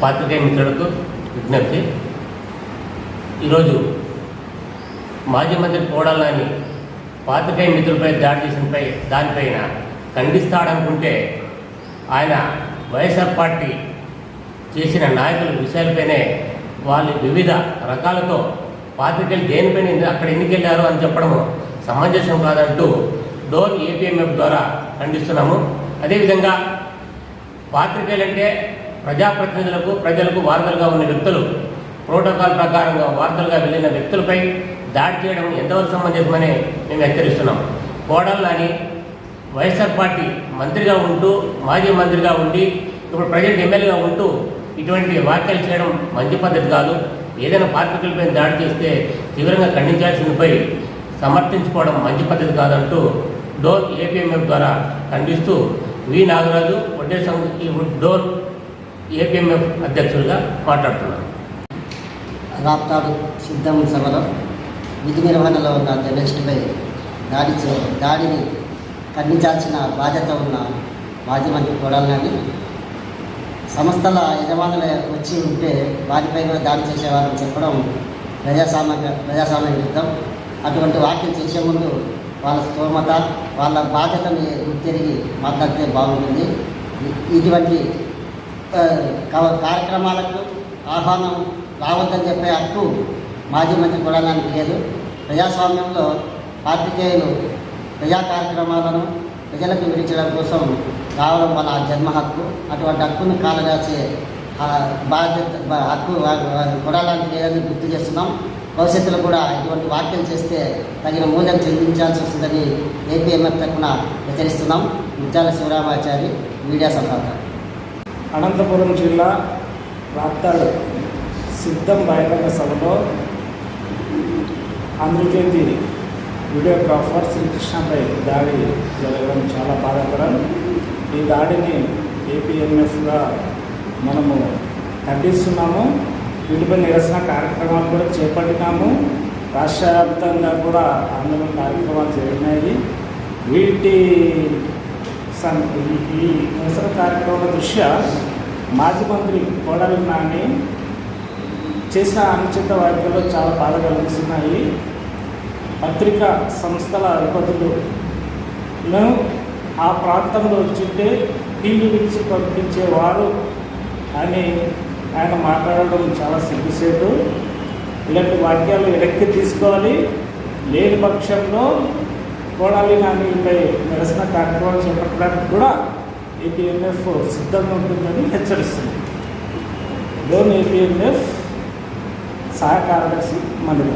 పాత్రికేయ మిత్రులకు విజ్ఞప్తి. ఈరోజు మాజీ మంత్రి కోడలని పాత్రికేయ మిత్రులపై దాడి చేసినపై దానిపైన ఖండిస్తాడనుకుంటే ఆయన వైఎస్ఆర్ పార్టీ చేసిన నాయకుల విషయాలపైనే వాళ్ళు వివిధ రకాలతో పాత్రికలు దేనిపైన అక్కడ ఎందుకు వెళ్ళారు అని చెప్పడం సమంజసం కాదంటూ డోర్ ఏపీఎంఎఫ్ ద్వారా ఖండిస్తున్నాము. అదేవిధంగా పాత్రికేయులంటే ప్రజాప్రతినిధులకు ప్రజలకు వార్తలుగా ఉన్న వ్యక్తులు ప్రోటోకాల్ ప్రకారంగా వార్తలుగా వెళ్ళిన వ్యక్తులపై దాడి చేయడం ఎంతవరకు సమంజసమని మేము హెచ్చరిస్తున్నాం. కోడల్లాని వైఎస్ఆర్ పార్టీ మంత్రిగా ఉంటూ మాజీ మంత్రిగా ఉండి ఇప్పుడు ప్రజెంట్ ఎమ్మెల్యేగా ఉంటూ ఇటువంటి వ్యాఖ్యలు చేయడం మంచి పద్ధతి కాదు. ఏదైనా పాత్రికలపై దాడి చేస్తే తీవ్రంగా ఖండించాల్సిందిపై సమర్థించుకోవడం మంచి పద్ధతి కాదంటూ డోర్ ఏపీఎంఎఫ్ ద్వారా ఖండిస్తూ వి నాగరాజు వడ్డే డోర్ ఏపీఎంఎఫ్ అధ్యక్షులుగా మాట్లాడుతున్నాను రాప్తాడు సిద్ధం సభలో విధి నిర్వహణలో ఉన్న జర్నలిస్టుపై దాడి దాడిని ఖండించాల్సిన బాధ్యత ఉన్న మాజీ మంత్రి కొడాలని సంస్థల యజమానులు వచ్చి ఉంటే వారిపై కూడా దాడి చేసేవారని చెప్పడం ప్రజాస్వామ్య ప్రజాస్వామ్య విరుద్ధం. అటువంటి వ్యాఖ్యలు చేసే ముందు వాళ్ళ స్తోమత వాళ్ళ బాధ్యతని గుర్తెరిగి మాట్లాడితే బాగుంటుంది. ఇటువంటి కార్యక్రమాలకు ఆహ్వానం రావద్దని చెప్పే హక్కు మాజీ మంత్రి కొడాలని లేదు. ప్రజాస్వామ్యంలో పాత్రికేయులు ప్రజా కార్యక్రమాలను ప్రజలకు వివరించడం కోసం రావడం వల్ల జన్మ హక్కు. అటువంటి హక్కును కాలరాసే బాధ్యత హక్కు కొడాలని లేదని గుర్తు చేస్తున్నాం. భవిష్యత్తులో కూడా ఇటువంటి వ్యాఖ్యలు చేస్తే తగిన మూల్యం చెల్లించాల్సి వస్తుందని ఏపీఎంఎఫ్ తరఫున హెచ్చరిస్తున్నాం. ముత్యాల శివరామాచారి మీడియా సలహాదారు అనంతపురం జిల్లా రాప్తాడు సిద్ధం బహిరంగ సభలో ఆంధ్రజ్యోతి వీడియోగ్రాఫర్ శ్రీకృష్ణపై దాడి జరగడం చాలా బాధాకరం. ఈ దాడిని ఏపీఎంఎఫ్గా మనము ఖండిస్తున్నాము. వీటిపై నిరసన కార్యక్రమాలు కూడా చేపట్టినాము. రాష్ట్ర వ్యాప్తంగా కూడా ఆందోళన కార్యక్రమాలు జరిగినాయి. వీటి సం- ఈ- ఈ నిరసన కార్యక్రమాల దృష్ట్యా మాజీ మంత్రి కోడలి నాని చేసిన అనుచిత వ్యాఖ్యలు చాలా బాధ కలిగిస్తున్నాయి. పత్రికా సంస్థల అధిపతులను ఆ ప్రాంతంలో వచ్చింటే ఫీల్డ్ నుంచి పంపించేవారు అని ఆయన మాట్లాడడం చాలా సిగ్గుసేటు. ఇలాంటి వాక్యాలు వెనక్కి తీసుకోవాలి. లేని పక్షంలో కోడాలి నానిపై నిరసన కార్యక్రమాలు చేపట్టడానికి కూడా ఏపీఎంఎఫ్ సిద్ధంగా ఉంటుందని హెచ్చరిస్తుంది. లోన్ ఏపీఎంఎఫ్ సహాయ కార్యదర్శి మండలి.